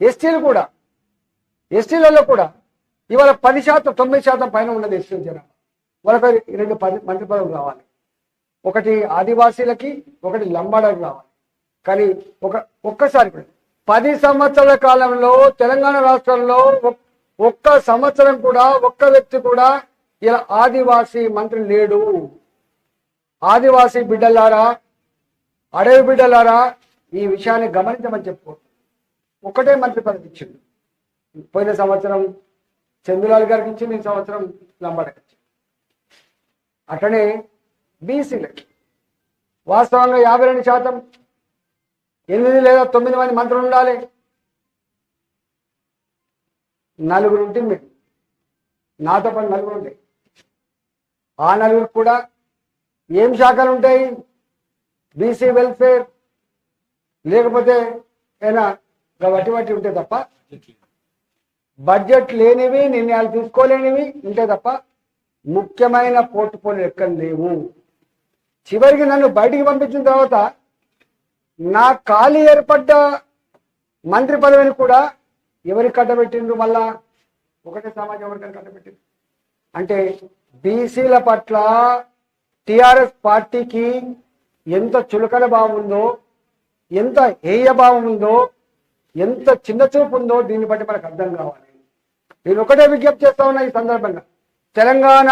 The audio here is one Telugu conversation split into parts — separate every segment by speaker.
Speaker 1: ఎస్టీలు కూడా ఎస్టీలలో కూడా ఇవాళ పది శాతం తొమ్మిది శాతం పైన ఉన్నది ఎస్టీల జనాభా. వాళ్ళపై రెండు పది మంత్రి పదవులు రావాలి ఒకటి ఆదివాసీలకి ఒకటి లంబాడకు రావాలి కానీ ఒక ఒక్కసారి పది సంవత్సరాల కాలంలో తెలంగాణ రాష్ట్రంలో ఒక్క సంవత్సరం కూడా ఒక్క వ్యక్తి కూడా ఇలా ఆదివాసీ మంత్రి లేడు. ఆదివాసీ బిడ్డలారా అడవి బిడ్డలారా ఈ విషయాన్ని గమనించమని చెప్పుకో ఒకటే మంత్రి పదవి ఇచ్చింది పోయిన సంవత్సరం చందులాల్ గారికి ఇచ్చింది ఈ సంవత్సరం లంబాడకి ఇచ్చింది అట్లనే బీసీలకి వాస్తవంగా యాభై రెండు శాతం ఎనిమిది లేదా తొమ్మిది మంది మంత్రులు ఉండాలి. నలుగురు ఉంటుంది మీరు నాతో పాటు నలుగురు ఉంటాయి ఆ నలుగురు కూడా ఏం శాఖలు ఉంటాయి? బీసీ వెల్ఫేర్ లేకపోతే ఏనా వట్టి వట్టి ఉంటే తప్ప బడ్జెట్ లేనివి నిర్ణయాలు తీసుకోలేనివి ఉంటే తప్ప ముఖ్యమైన పోర్ట్ఫోలియో ఎక్కడ లేవు. చివరికి నన్ను బయటికి పంపించిన తర్వాత నా ఖాళీ ఏర్పడ్డ మంత్రి పదవిని కూడా ఎవరికి కట్టబెట్టిండ్రు మళ్ళా? ఒకటే సమాజం ఎవరికైనా కట్టబెట్టింది అంటే బీసీల పట్ల టిఆర్ఎస్ పార్టీకి ఎంత చులకన భావం ఉందో ఎంత హేయ భావం ఉందో ఎంత చిన్న చూపు ఉందో దీన్ని బట్టి మనకు అర్థం కావాలి. నేను ఒకటే విజ్ఞప్తి చేస్తా ఉన్నా ఈ సందర్భంగా. తెలంగాణ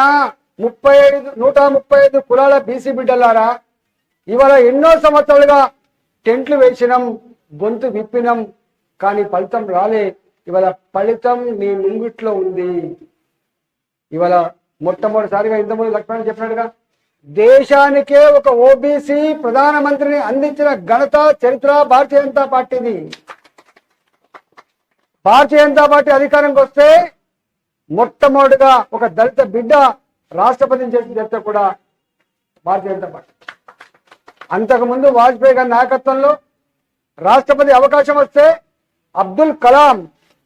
Speaker 1: ముప్పై ఐదు నూట ముప్పై ఐదు కులాల బీసీ బిడ్డలారా ఇవాళ ఎన్నో సంవత్సరాలుగా టెంట్లు వేసినాం గొంతు విప్పినాం కానీ ఫలితం రాలే. ఇవాళ ఫలితం నీ ముంగిట్లో ఉంది. ఇవాళ మొట్టమొదటిసారిగా ఇంతకుముందు లక్ష్మణ్ చెప్పినట్టుగా దేశానికే ఒక ఓబీసీ ప్రధానమంత్రిని అందించిన ఘనత చరిత్ర భారతీయ జనతా పార్టీది. భారతీయ జనతా పార్టీ అధికారంకి వస్తే మొట్టమొదటిగా ఒక దళిత బిడ్డ రాష్ట్రపతిని చేసిన చరిత్ర కూడా భారతీయ జనతా పార్టీ. అంతకుముందు వాజ్పేయి గారి నాయకత్వంలో రాష్ట్రపతి అవకాశం వస్తే అబ్దుల్ కలాం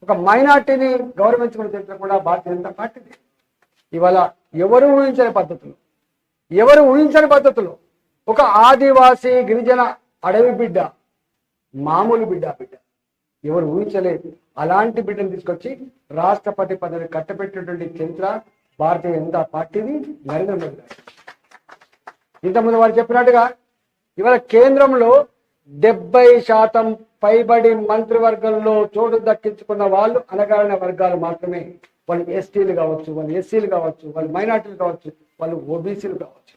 Speaker 1: ఒక మైనార్టీని గౌరవించుకున్న చరిత్ర కూడా భారతీయ జనతా పార్టీది. ఇవాళ ఎవరు ఊహించని పద్ధతులు? ఎవరు ఊహించని పద్ధతులు? ఒక ఆదివాసీ గిరిజన అడవి బిడ్డ మామూలు బిడ్డ బిడ్డ ఎవరు ఊహించలేదు. అలాంటి బిడ్డను తీసుకొచ్చి రాష్ట్రపతి పదవి కట్టబెట్టినటువంటి చరిత్ర భారతీయ జనతా పార్టీది నరేంద్ర మోదీ గారు. ఇంతకుముందు వారు చెప్పినట్టుగా ఇవాళ కేంద్రంలో డెబ్బై శాతం పైబడి మంత్రివర్గంలో చోటు దక్కించుకున్న వాళ్ళు అనగారిన వర్గాలు మాత్రమే. వాళ్ళు ఎస్టీలు కావచ్చు వాళ్ళు ఎస్సీలు కావచ్చు వాళ్ళు మైనార్టీలు కావచ్చు వాళ్ళు ఓబీసీలు కావచ్చు.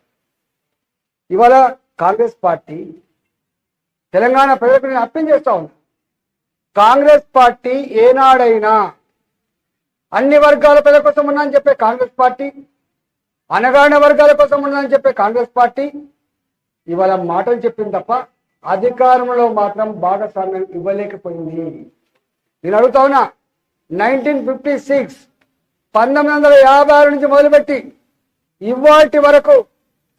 Speaker 1: ఇవాళ కాంగ్రెస్ పార్టీ తెలంగాణ ప్రజలకు నేను అప్పీల్ చేస్తా ఉన్నా. కాంగ్రెస్ పార్టీ ఏనాడైనా అన్ని వర్గాల ప్రజల కోసం ఉన్నా చెప్పే కాంగ్రెస్ పార్టీ అనగాన వర్గాల కోసం ఉన్నా చెప్పే కాంగ్రెస్ పార్టీ ఇవాళ మాటలు చెప్పింది తప్ప అధికారంలో మాత్రం భాగస్వామ్యం ఇవ్వలేకపోయింది. నేను అడుగుతా ఉన్నా నైన్టీన్ ఫిఫ్టీ సిక్స్ పంతొమ్మిది వందల యాభై ఆరు నుంచి మొదలుపెట్టి ఇవాటి వరకు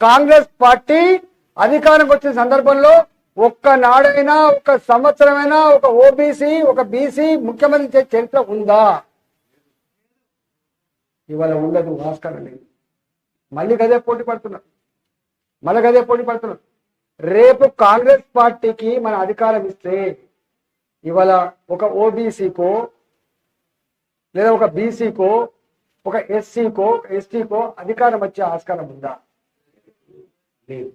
Speaker 1: కాంగ్రెస్ పార్టీ అధికారంకి వచ్చిన సందర్భంలో ఒక్క నాడైనా ఒక సంవత్సరమైనా ఒక ఓబీసీ ఒక బీసీ ముఖ్యమంత్రి చరిత్ర ఉందా? ఇవాళ ఉండదు ఆస్కారం లేదు మళ్ళీ గదే పోటీ పడుతున్నారు మళ్ళీ గదే పోటీ పడుతున్నారు రేపు కాంగ్రెస్ పార్టీకి మన అధికారం ఇస్తే ఇవాళ ఒక ఓబీసీకో లేదా ఒక బీసీకో ఒక ఎస్సీకో ఎస్టీకో అధికారం వచ్చే ఆస్కారం ఉందా? లేదు.